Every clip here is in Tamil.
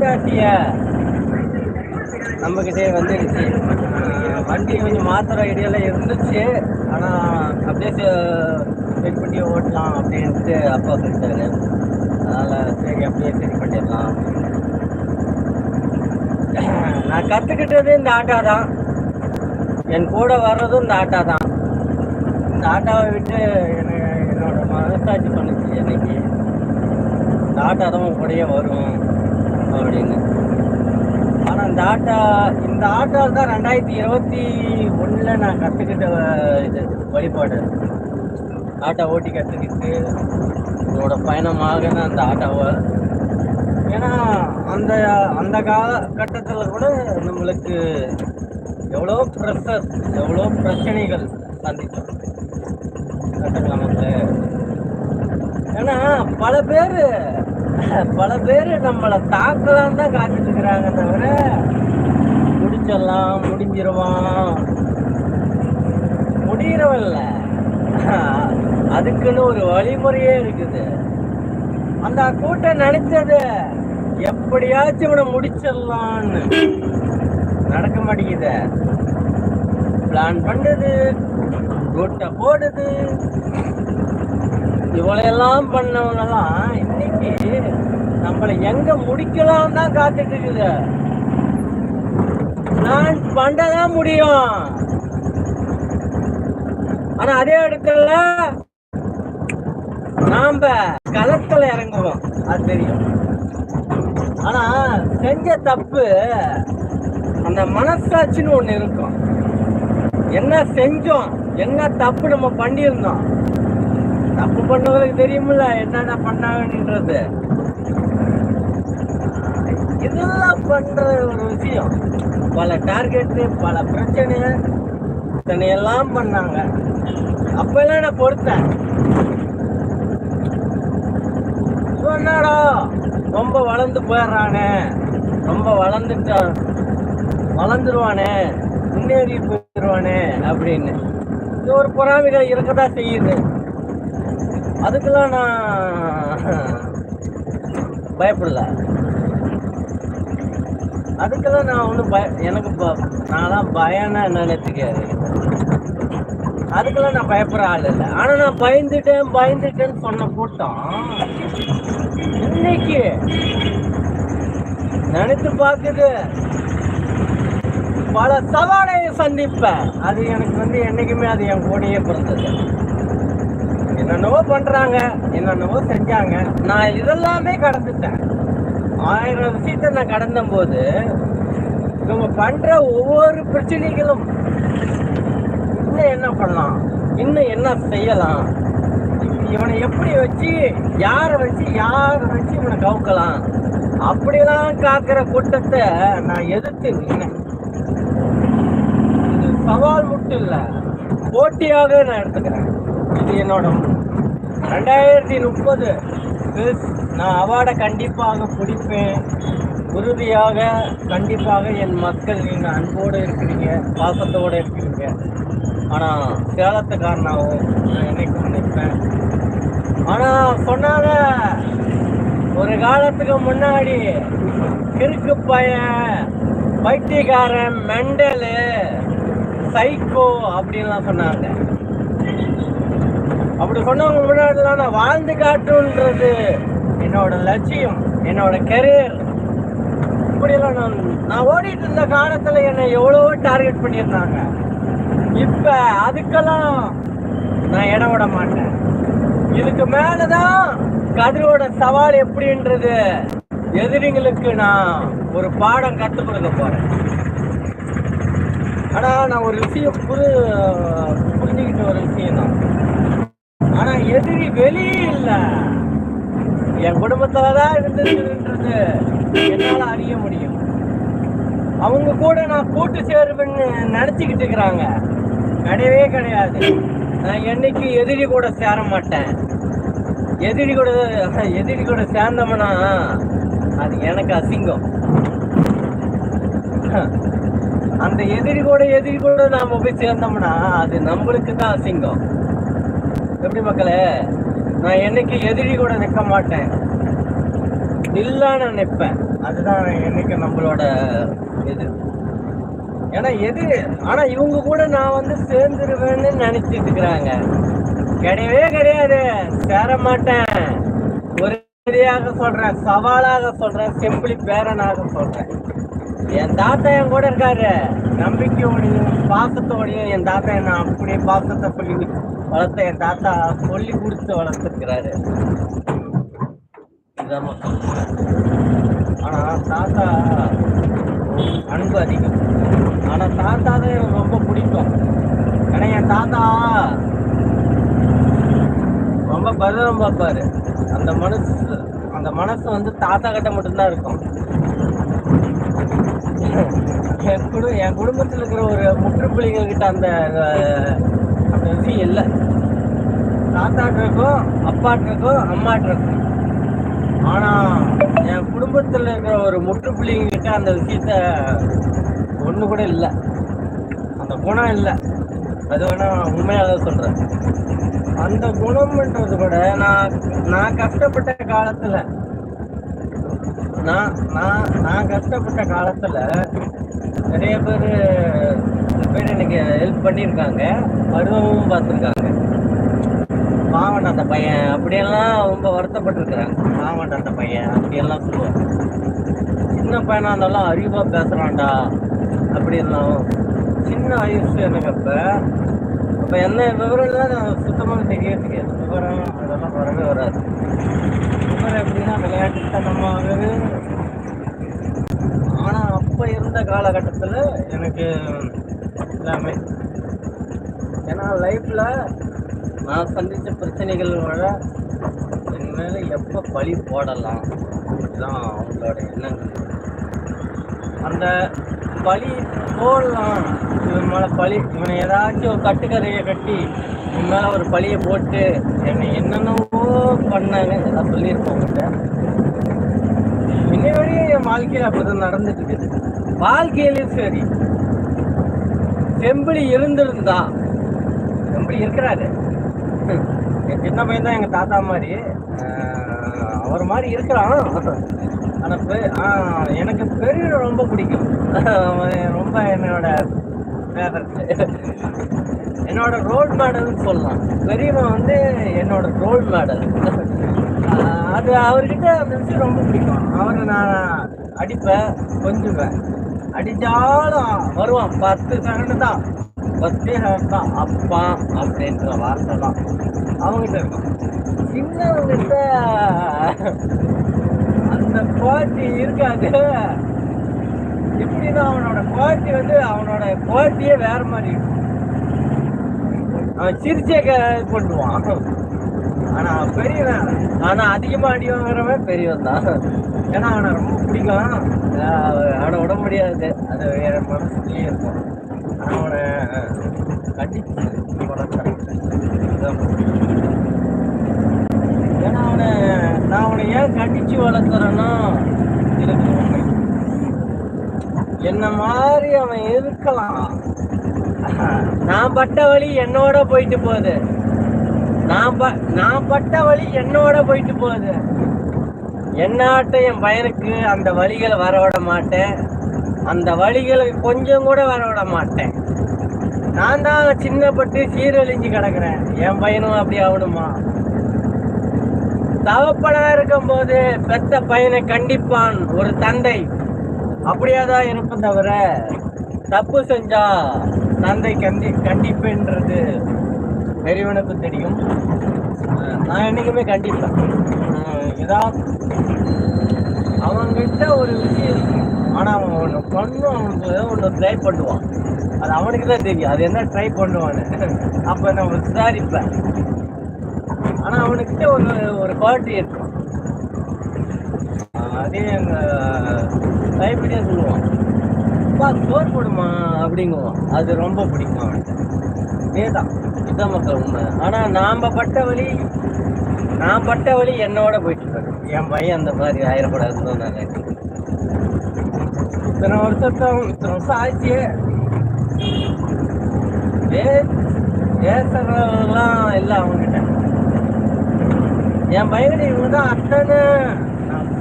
காட்டிய நம்மக்கிட்டே வந்துடுச்சு வண்டி கொஞ்சம் மாத்திர ஐடியால இருந்துச்சு. ஆனால் அப்படியே செக் பண்ணி ஓட்டலாம் அப்படின்ட்டு அப்பா சொல்லிட்டாரு. அதனால் சரி அப்படியே சரி பண்ணிடலாம். நான் கற்றுக்கிட்டது இந்த ஆட்டோ தான். என் கூட வர்றதும் இந்த ஆட்டோ தான். இந்த ஆட்டோவை விட்டு எனக்கு என்னோட மனசாட்சி பண்ணுச்சு. என்னைக்கு? இந்த ஆட்டோ தான் உன் கூடயே வரும். அப்படின்னு. ஆனால் இந்த ஆட்டோ இந்த ஆட்டோ தான் ரெண்டாயிரத்தி இருபத்தி ஒன்றில் நான் கற்றுக்கிட்ட இது வழிபாடு. ஆட்டோ ஓட்டி கற்றுக்கிட்டு என்னோட பயணமாக நான் அந்த ஆட்டோவை ஏன்னா அந்த அந்த காலகட்டத்தில் கூட நம்மளுக்கு எவ்வளோ ப்ரெஷர் எவ்வளோ பிரச்சனைகள் சந்தித்தோம் கற்றுக்கலாமங்களே ஏன்னா பல பேர் பல பேர் நம்மளை தாக்கலாம் தான் காத்துட்டு இருக்கிறாங்க தவிர முடிச்சிடலாம் முடிஞ்சிருவான். முடிகிறவன் அதுக்குன்னு ஒரு வழிமுறையே இருக்குது. அந்த கூட்டம் நினைச்சது எப்படியாச்சும் இவனை முடிச்சிடலான்னு நடக்க மாட்டேங்குது. பிளான் பண்ணுது கூட்டம் போடுது. இவ்வளையெல்லாம் பண்ணவங்கெல்லாம் இன்னைக்கு நம்மளை எங்க முடிக்கலாம் தான் காத்துட்டு இருக்குது நான் பண்ணதான் முடியும். ஆனா அதே இடத்துல நாம களத்துல இறங்குவோம். அது தெரியும். ஆனா செஞ்ச தப்பு அந்த மனசாட்சின்னு ஒண்ணு இருக்கும். என்ன செஞ்சோம் என்ன தப்பு நம்ம பண்ணியிருந்தோம் தப்பு பண்ணவங்களுக்கு தெரியுமில்ல என்னென்ன பண்ணாங்கன்றது. இதெல்லாம் பண்ற ஒரு விஷயம். பல டார்கெட்டு பல பிரச்சனை இத்தனை எல்லாம் பண்ணாங்க. அப்பெல்லாம் நான் பொறுத்தேன். என்னடா ரொம்ப வளர்ந்து போயிடுறானே. ரொம்ப வளர்ந்துட்டான் வளர்ந்துருவானே. முன்னேறி போயிடுவானே அப்படின்னு. இது ஒரு பொறாமைகள் இருக்கதான் செய்யுது. அதுக்கெல்லாம் நான் பயப்படல. அதுக்கெல்லாம் நான் ஒன்றும் பய எனக்கு ப- நான்லாம் பயம்னா என்னன்னு தெரியாது அதுக்கெல்லாம் நான் பயப்படுற ஆள் இல்லை. ஆனால் நான் பயந்துட்டேன் பயந்துட்டேன்னு சொன்ன கூட்டம் இன்னைக்கு நினைத்து பார்க்குது பல சவாலை சந்திப்பேன். அது எனக்கு வந்து என்றைக்குமே அது என் கூடயே பிறந்தது. என்னென்னவோ பண்றாங்க என்னென்னவோ செஞ்சாங்க. நான் இதெல்லாமே கடந்துட்டேன். ஆயிரம் விஷயத்தை நான் கடந்த போது இவங்க பண்ற ஒவ்வொரு பிரச்சனைகளும் இன்னும் என்ன பண்ணலாம்? இன்னும் என்ன செய்யலாம்? இவனை எப்படி வச்சு யாரை வச்சு யாரை வச்சு இவனை கவுக்கலாம்? அப்படிலாம் காக்கிற கூட்டத்தை நான் எதிர்த்து நின்னேன். இது சவால் மட்டும் இல்லை போட்டியாக நான் எடுத்துக்கிறேன். இது என்னோட ரெண்டாயிரத்தி முப்பது நான் அவார்டை கண்டிப்பாக பிடிப்பேன். உறுதியாக கண்டிப்பாக என் மக்கள் நீங்கள் அன்போடு இருக்கிறீங்க பாசத்தோடு இருக்கிறீங்க. ஆனால் சேலத்துக்காரனாகவும் நான் என்னைக்கும் நிற்பேன் ஆனால் சொன்னால ஒரு காலத்துக்கு முன்னாடி கிறுக்கு பையன் பைத்தியக்காரன் மெண்டலு சைக்கோ அப்படின்லாம் சொன்னாங்க. அப்படி சொன்னவங்க முன்னாடிலாம் நான் வாழ்ந்து காட்டுன்றது என்னோட லட்சியம் என்னோட கெரியர் இப்படியெல்லாம் நான் நான் ஓடிட்டு இருந்த காலத்தில் என்னை எவ்வளோ டார்கெட் பண்ணியிருந்தாங்க. இப்போ அதுக்கெல்லாம் நான் இடம் விட மாட்டேன். இதுக்கு மேலே தான் கதிரோட சவால் எப்படின்றது எதிரிங்களுக்கு நான் ஒரு பாடம் கற்றுக் கொடுக்க போகிறேன் ஆனால் நான் ஒரு விஷயம் புது புரிஞ்சுக்கிட்ட ஒரு விஷயம் தான் ஆனா எதிரி வெளியே இல்ல. என் குடும்பத்துல தான் இருந்ததுன்றது என்னால அறிய முடியும். அவங்க கூட நான் கூட்டு சேருவேன்னு நினைச்சுக்கிட்டு இருக்கிறாங்க. கிடையவே கிடையாது. நான் என்னைக்கு எதிரி கூட சேர மாட்டேன். எதிரி கூட எதிரி கூட சேர்ந்தோம்னா அது எனக்கு அசிங்கம். அந்த எதிரி கூட எதிரி கூட நாம போய் சேர்ந்தோம்னா அது நம்மளுக்கு தான் அசிங்கம். எப்படி மக்களே? நான் என்னைக்கு எதிரி கூட நிற்க மாட்டேன். நில்லான நிற்பேன் அதுதான் என்னைக்கு நம்மளோட இது. ஏன்னா எது ஆனால் இவங்க கூட நான் வந்து சேர்ந்துருவேன்னு நினச்சிட்டு இருக்கிறாங்க. கிடையவே கிடையாது. சேர மாட்டேன். ஒரேடியாக சொல்கிறேன் சவாலாக சொல்றேன் சிம்பிளி பேரனாக சொல்றேன். என் தாத்தா என் கூட இருக்காரு. நம்பிக்கையோடையும் பாசத்தோடையும் என் தாத்தா என்ன அப்படியே பாசத்தை சொல்லி வளர்த்த என் தாத்தா சொல்லி கொடுத்து வளர்த்துருக்கிறாரு. இதான் மக்கள் ஆனா தாத்தா அன்பு அதிகம். ஆனா தாத்தா தான் எனக்கு ரொம்ப பிடிக்கும். ஏன்னா என் தாத்தா ரொம்ப பதம் பார்ப்பாரு. அந்த மனசு அந்த மனசு வந்து தாத்தா கிட்ட மட்டும்தான் இருக்கும். என் என் குடும்பத்தில் இருக்கிற ஒரு முற்றுப்புள்ளிகள் கிட்ட அந்த அந்த விஷயம் இல்லை. தாத்தாட்ட இருக்கும் அப்பாட்ட ஆனால் என் குடும்பத்தில் இருக்கிற ஒரு முற்றுப்புள்ளிங்க கிட்ட அந்த விஷயத்த ஒன்று கூட இல்லை. அந்த குணம் இல்லை. அது வேணால் உண்மையாக சொல்கிறேன் அந்த குணம்ன்றது கூட நான் நான் கஷ்டப்பட்ட காலத்தில் நான் நான் நான் கஷ்டப்பட்ட காலத்துல நிறைய பேர் பேர் எனக்கு ஹெல்ப் பண்ணியிருக்காங்க. பருவமும் பார்த்துருக்காங்க. பாவன் அந்த பையன் அப்படியெல்லாம் ரொம்ப வருத்தப்பட்டிருக்கிறாங்க. பாவன் அந்த பையன் அப்படியெல்லாம் சொல்லுவாங்க. சின்ன பையனாக இருந்தாலும் அறிவா பேசுறான்டா அப்படி இருந்தாலும் சின்ன வயசு எனக்கு அப்போ. இப்போ என்ன விவரம் இல்லை சுத்தமாக தெரியவே தெரியாது விவரம் அதெல்லாம் வரவே வராது விவரம் எப்படின்னா விளையாட்டுத்தனமாகவே ஆனால் அப்போ இருந்த காலகட்டத்தில் எனக்கு எல்லாமே ஏன்னா லைஃப்பில் நான் சந்தித்த பிரச்சனைகள் வர என் மேலே எப்போ பழி போடலாம் இதுதான் அவங்களோட எண்ணங்கள் அந்த பழி போடலாம். இவன் மேல பழி இவனை ஏதாச்சும் ஒரு கட்டுக்கதையை கட்டி இவன் மேல ஒரு பழியை போட்டு என்னை என்னென்னவோ பண்ணாங்க எல்லாம் சொல்லியிருப்போம் உங்கள்கிட்ட இன்னை வரையும் என் வாழ்க்கையில் அப்படிதான் நடந்துட்டு இருக்குது. வாழ்க்கையிலும் சரி. செம்பிளி இருந்திருந்தா செம்பிளி இருக்கிறாரு. என் சின்ன பையன் தான் எங்க தாத்தா மாதிரி. அவர் மாதிரி இருக்கிறான். ஆனால் பெ- எனக்கு பெரிய ரொம்ப பிடிக்கும். ரொம்ப என்னோட என்னோட ரோல் மாடல்னு சொல்லலாம். பெரியவன் வந்து என்னோட ரோல் மாடல் அது அவர்கிட்ட அந்த ரொம்ப பிடிக்கும். அவரை நான் அடிப்பேன் கொஞ்சுவேன். அடிச்சாலும் வருவான். பத்து செகண்டு தான். பத்து செகண்ட் தான். அப்பா அப்படின்ற வார்த்தை தான் அவங்ககிட்ட இருக்கும். சின்னவங்கிட்ட அந்த பாட்டி இருக்காது. எப்படின்னா அவனோட குவாலிட்டி வந்து அவனோட குவாலிட்டியே வேற மாதிரி இருக்கும். அவன் சிரிச்சே க- இது பண்ணுவான். ஆனா அவன் பெரியவன் ஆனா அதிகமா அடி வாங்குறவன் பெரியவன் தான். ஏன்னா அவனை ரொம்ப பிடிக்கும். அவனை விட முடியாது. அது வேற மனசுலயே இருக்கும். ஆனா அவனை கட்டி ஏன்னா அவனை நான் அவனை ஏன் கண்டிச்சு வளர்த்துறேன்னா எனக்கு என்ன மாதிரி அவன் இருக்கலாம். நான் பட்ட வழி என்னோட போயிட்டு போகுது. நான் ப நான் பட்ட வழி என்னோட போயிட்டு போகுது. என்னாட்ட என் பையனுக்கு அந்த வழிகளை வர விட மாட்டேன். அந்த வழிகளை கொஞ்சம் கூட வர விட மாட்டேன். நான் தான் சின்னப்பட்டு சீரழிஞ்சு கிடக்குறேன். என் பையனும் அப்படி ஆகணுமா? தவப்பனா இருக்கும்போது பெத்த பையனை கண்டிப்பான் ஒரு தந்தை. அப்படியாதான் இருப்பேன் தவிர தப்பு செஞ்சா தந்தை கண்டி கண்டிப்புன்றது பெரியவனுக்கு தெரியும். நான் என்னைக்குமே கண்டிப்பேன். இதான் ஏதாவது அவன்கிட்ட ஒரு விஷயம். ஆனால் அவன் ஒன்று பண்ணும் அவனுக்கு ஒன்று ட்ரை பண்ணுவான். அது அவனுக்கு தான் தெரியும். அது என்ன ட்ரை பண்ணுவான்னு. அப்போ நான் விசாரிப்பேன். ஆனால் அவனுக்கிட்ட ஒரு ஒரு குவாலிட்டி இருக்கும் அதே எங்க கைப்பிடியே சொல்லுவான் அப்பா சோறு போடுமா? அப்படிங்குவான் அது ரொம்ப பிடிக்கும் அவன்கிட்ட. இதேதான். இதுதான் மக்கள் உண்மை. ஆனா நாம பட்ட வழி நான் பட்ட வழி என்னோட போயிட்டு என் பையன் அந்த மாதிரி ஆயிரப்படாதுன்னு நான் நினைக்கிறேன். இத்தனை வருஷத்தை இத்தனை வருஷம் ஆச்சு பேசுறதெல்லாம் இல்லை அவங்ககிட்ட என் பையனை இவங்க தான் அத்தனை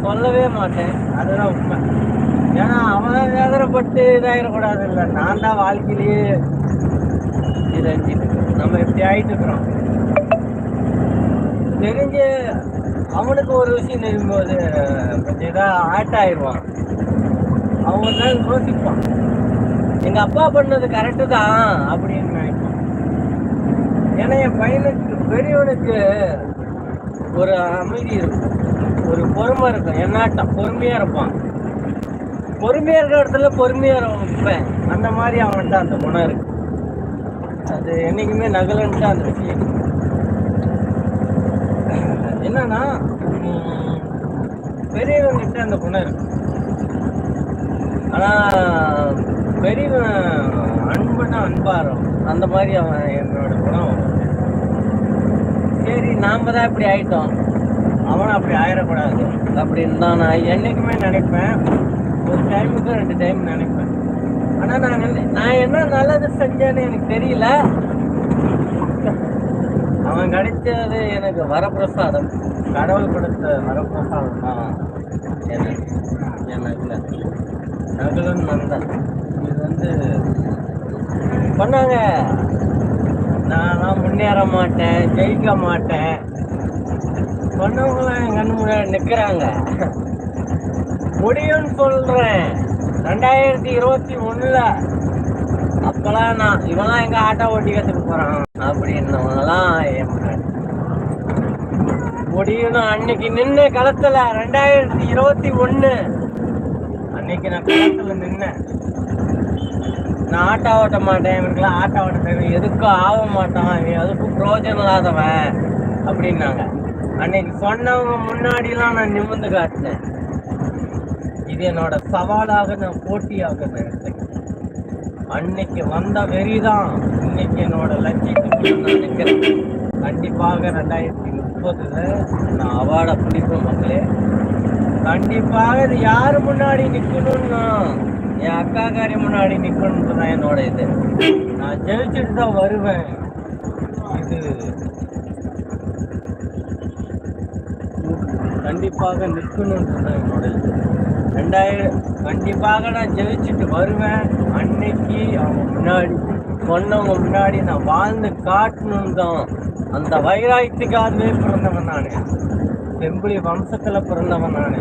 சொல்லவே மாட்டேன். அதுதான் உண்மை. ஏன்னா அவன் வேதனைப்பட்டு இதாகிடக்கூடாது இல்லை நான் தான் வாழ்க்கையிலேயே இதாகிட்டு நம்ம இப்படி ஆகிட்டு இருக்கிறோம். தெரிஞ்சு அவனுக்கு ஒரு விஷயம் தெரியும்போது கொஞ்சம் இதாக ஆட் ஆயிடுவான் அவங்க தான் யோசிப்பான். எங்கள் அப்பா பண்ணது கரெக்டு தான் அப்படின்னு நினைப்பான். ஏன்னா என் பையனுக்கு பெரியவனுக்கு ஒரு அமைதி இருக்கும். ஒரு பொறுமை இருக்கும். என்னாட்டம் பொறுமையாக இருப்பான். பொறுமையாக இருக்கிற இடத்துல பொறுமையாக இருப்பேன் அந்த மாதிரி அவன்கிட்ட அந்த குணம் இருக்கு. அது என்றைக்குமே நகலன்ட்டு அந்த விஷயம் என்னன்னா பெரியவங்கிட்ட அந்த குணம் இருக்கு. ஆனால் பெரியவன் அன்புன்னா அன்பாரம் அந்த மாதிரி அவன் என்னோட குணம் சரி நாம் தான் இப்படி ஆயிட்டோம். அவனும் அப்படி ஆயிடக்கூடாது. அப்படின்னு தான் நான் என்னைக்குமே நினைப்பேன். ஒரு டைமுக்கு ரெண்டு டைம் நினைப்பேன். ஆனால் நான் நான் என்ன நல்லது செஞ்சேன்னு எனக்கு தெரியல. அவன் கிடைச்சது எனக்கு வரப்பிரசாதம். கடவுள் கொடுத்த வரப்பிரசாதம் தான் எனக்கு எனக்கு. நகுலன் நந்தன் இது வந்து பண்ணாங்க. நான்லாம் முன்னேற மாட்டேன் ஜெயிக்க மாட்டேன். சொன்னவங்களாம் என் கண்ணு முன்னாடி நிற்கிறாங்க முடியும்னு சொல்றேன். ரெண்டாயிரத்தி இருபத்தி ஒண்ணுல அப்போலாம் நான் இவெல்லாம் எங்க ஆட்டோ ஓட்டி கத்துக்க போகிறான் அப்படின்னவங்களாம் என் முன்னாடி. முடியும்னு அன்னைக்கு நின்று களத்துல ரெண்டாயிரத்தி இருபத்தி ஒண்ணு. அன்னைக்கு நான் களத்தில் நின்னேன். நான் ஆட்டோ ஓட்ட மாட்டேன் இவனுக்குலாம் ஆட்டோ ஓட்ட தெரியும் எதுக்கும் ஆக மாட்டான் இவன் எதுக்கும் பிரயோஜனம் இல்லாதவன் அப்படின்னாங்க. அன்னைக்கு சொன்னவங்க முன்னாடிலாம் நான் நிமிர்ந்து காட்டினேன். இது என்னோட சவாலாக நான் போட்டியாக எடுத்தேன். அன்னைக்கு வந்த வெறிதான் இன்னைக்கு என்னோட லட்சியத்துக்கு நான் நிற்கிறேன். கண்டிப்பாக ரெண்டாயிரத்தி முப்பதுல நான் அவார்டை பிடிப்பேன் மக்களே. கண்டிப்பாக இது யாரு முன்னாடி நிற்கணும்னா என் அக்காக்காரி முன்னாடி நிற்கணுன்றது தான் என்னோட இது. நான் ஜெயிச்சுட்டு தான் வருவேன். இது கண்டிப்பாக நிற்கணும்ன்றது என்னோட இது ரெண்டாயிரம் கண்டிப்பாக நான் ஜெயிச்சுட்டு வருவேன். அன்னைக்கு அவங்க முன்னாடி சொன்னவங்க முன்னாடி நான் வாழ்ந்து காட்டணும் தான். அந்த வைராயத்துக்காகவே பிறந்தவன் நான். செம்புலி வம்சத்தில் பிறந்தவன் நான்.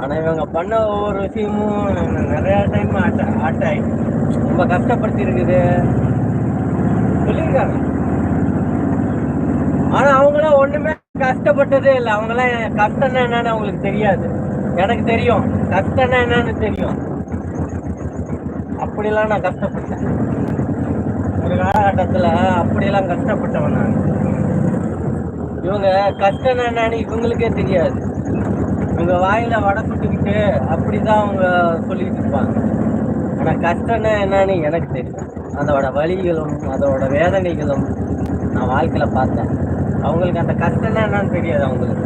ஆனால் இவங்க பண்ண ஒவ்வொரு விஷயமும் நிறையா டைம் ஆட்ட ஆட்டாய். ரொம்ப கஷ்டப்படுத்தி இருக்குது சொல்லியிருக்காங்க. ஆனால் அவங்களாம் ஒன்றுமே கஷ்டப்பட்டதே இல்லை. அவங்களாம் கஷ்டம்னா என்னன்னு அவங்களுக்கு தெரியாது. எனக்கு தெரியும். கஷ்டம்னா என்னன்னு தெரியும். அப்படிலாம் நான் கஷ்டப்பட்டேன். ஒரு காலகட்டத்தில் அப்படியெல்லாம் கஷ்டப்பட்டவன் நான். இவங்க கஷ்டம் என்னன்னு இவங்களுக்கே தெரியாது. இவங்க வாயில வடை அப்படி அப்படிதான் அவங்க சொல்லிட்டு இருப்பாங்க. ஆனா கஷ்டம்னா என்னன்னு எனக்கு தெரியும். அதோட வலிகளும் அதோட வேதனைகளும் நான் வாழ்க்கையில பார்த்தேன். அவங்களுக்கு அந்த கஷ்டம்னா என்னன்னு தெரியாது அவங்களுக்கு.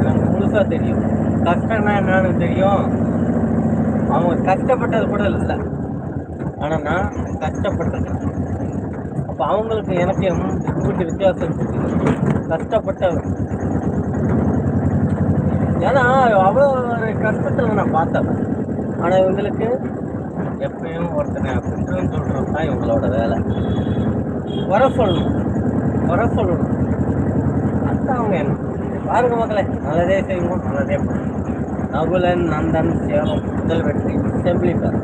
எனக்கு முழுசாக தெரியும். கஷ்டம்னா என்னன்னு தெரியும். அவங்க கஷ்டப்பட்டது கூட இல்லை. ஆனால் நான் கஷ்டப்பட்டது அப்போ அவங்களுக்கு எனக்கு எப்படி வித்தியாசம் கஷ்டப்பட்டவர் ஏன்னா அவ்வளோ ஒரு கஷ்டத்தை நான் பார்த்தேன் ஆனால் இவங்களுக்கு எப்பயும் ஒருத்தனை குற்றம் சொல்கிறது தான் இவங்களோட வேலை. வர சொல்லணும். வர சொல்லணும். அவங்க என்ன பாருங்க மக்களே நல்லதே செய்வோம் நல்லதே நகுலன் நந்தன் சேலம் முதல் வெற்றி செம்பிளிப்பார்